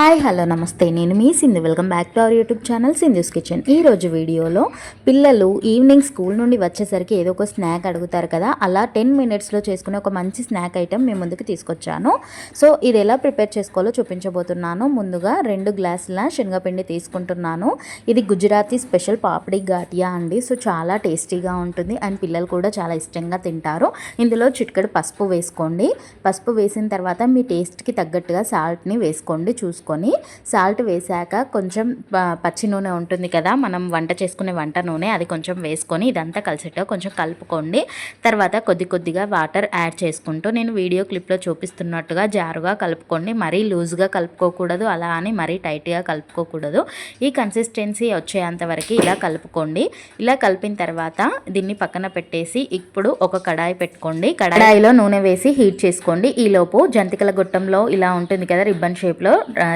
Hi hello namaste. నేను మీ Sindhu. Welcome back to our YouTube channel Sindhu's kitchen. ఈ రోజు వీడియోలో పిల్లలు ఈవినింగ్ స్కూల్ నుండి వచ్చేసరికి ఏదో ఒక స్నాక్ అడుగుతారు కదా అలా టెన్ మినిట్స్లో చేసుకునే ఒక మంచి స్నాక్ ఐటెం మీ ముందుకు తీసుకొచ్చాను. సో ఇది ఎలా ప్రిపేర్ చేసుకోవాలో చూపించబోతున్నాను. ముందుగా రెండు గ్లాసుల శనగపిండి తీసుకుంటున్నాను. ఇది గుజరాతీ స్పెషల్ పాపడి ఘాటియా అండి. సో చాలా టేస్టీగా ఉంటుంది అండ్ పిల్లలు కూడా చాలా ఇష్టంగా తింటారు. ఇందులో చిటికెడు పసుపు వేసుకోండి. పసుపు వేసిన తర్వాత మీ టేస్ట్కి తగ్గట్టుగా సాల్ట్ని వేసుకోండి. చూసుకొని సాల్ట్ వేసాక కొంచెం పచ్చి నూనె ఉంటుంది కదా మనం వంట చేసుకునే వంట నూనె అది కొంచెం వేసుకొని ఇదంతా కలిసేట కొంచెం కలుపుకోండి. తర్వాత కొద్ది కొద్దిగా వాటర్ యాడ్ చేసుకుంటూ నేను వీడియో క్లిప్లో చూపిస్తున్నట్టుగా జారుగా కలుపుకోండి. మరీ లూజ్గా కలుపుకోకూడదు అలా అని మరీ టైట్గా కలుపుకోకూడదు. ఈ కన్సిస్టెన్సీ వచ్చేంత వరకు ఇలా కలుపుకోండి. ఇలా కలిపిన తర్వాత దీన్ని పక్కన పెట్టేసి ఇప్పుడు ఒక కడాయి పెట్టుకోండి. కడాయిలో నూనె వేసి హీట్ చేసుకోండి. ఈలోపు జంతికల గొట్టంలో ఇలా ఉంటుంది కదా రిబ్బన్ షేప్లో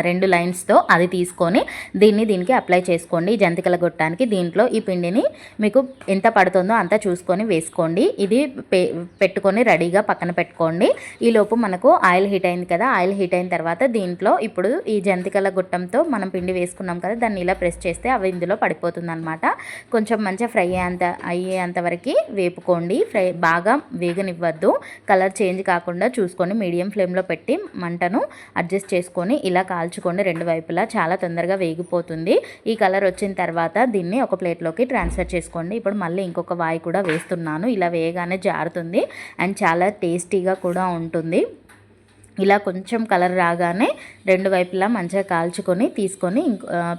రెండు లైన్స్తో అది తీసుకొని దీన్ని దీనికి అప్లై చేసుకోండి. జంతికల గొట్టానికి దీంట్లో ఈ పిండిని మీకు ఎంత పడుతుందో అంత చూసుకొని వేసుకోండి. ఇది పె పెట్టుకొని రెడీగా పక్కన పెట్టుకోండి. ఈ లోపు మనకు ఆయిల్ హీట్ అయింది కదా ఆయిల్ హీట్ అయిన తర్వాత దీంట్లో ఇప్పుడు ఈ జంతికల గుట్టంతో మనం పిండి వేసుకున్నాం కదా దాన్ని ఇలా ప్రెస్ చేస్తే అవి ఇందులో పడిపోతుంది అనమాట కొంచెం మంచిగా ఫ్రై అయ్యేంత అయ్యేంత వరకు వేపుకోండి. ఫ్రై బాగా వేగనివ్వద్దు. కలర్ చేంజ్ కాకుండా చూసుకొని మీడియం ఫ్లేమ్లో పెట్టి మంటను అడ్జస్ట్ చేసుకొని ఇలా కాల్చుకోండి. రెండు వైపులా చాలా తొందరగా వేగిపోతుంది. ఈ కలర్ వచ్చిన తర్వాత దీన్ని ఒక ప్లేట్లోకి ట్రాన్స్ఫర్ చేసుకోండి. ఇప్పుడు మళ్ళీ ఇంకొక వాయి కూడా వేస్తున్నాను. ఇలా వేయగానే జారుతుంది. అండ్ చాలా టేస్టీగా కూడా ఉంటుంది. ఇలా కొంచెం కలర్ రాగానే రెండు వైపులా మంచిగా కాల్చుకొని తీసుకొని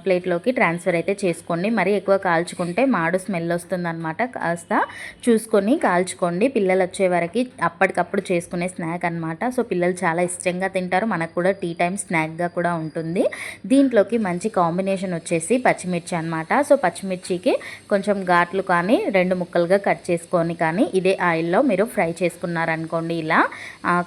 ప్లేట్లోకి ట్రాన్స్ఫర్ అయితే చేసుకోండి. మరీ ఎక్కువ కాల్చుకుంటే మాడు స్మెల్ వస్తుందన్నమాట. కాస్త చూసుకొని కాల్చుకోండి. పిల్లలు వచ్చే వరకు అప్పటికప్పుడు చేసుకునే స్నాక్ అన్నమాట. సో పిల్లలు చాలా ఇష్టంగా తింటారు. మనకు కూడా టీ టైం స్నాక్గా కూడా ఉంటుంది. దీంట్లోకి మంచి కాంబినేషన్ వచ్చేసి పచ్చిమిర్చి అనమాట సో పచ్చిమిర్చికి కొంచెం ఘాట్లు కానీ రెండు ముక్కలుగా కట్ చేసుకొని కానీ ఇదే ఆయిల్లో మీరు ఫ్రై చేసుకున్నారనుకోండి ఇలా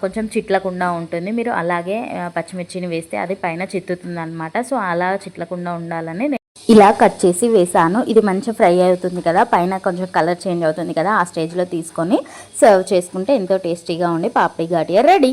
కొంచెం చిట్లకుండా ఉంటుంది. మీరు అలాగే పచ్చిమిర్చిని వేస్తే అది పైన చిత్తుతుంది అనమాట సో అలా చిట్లకుండా ఉండాలని ఇలా కట్ చేసి వేసాను. ఇది మంచిగా ఫ్రై అవుతుంది కదా పైన కొంచెం కలర్ చేంజ్ అవుతుంది కదా ఆ స్టేజ్లో తీసుకొని సర్వ్ చేసుకుంటే ఎంతో టేస్టీగా ఉండి పాపడి ఘాటియా రెడీ.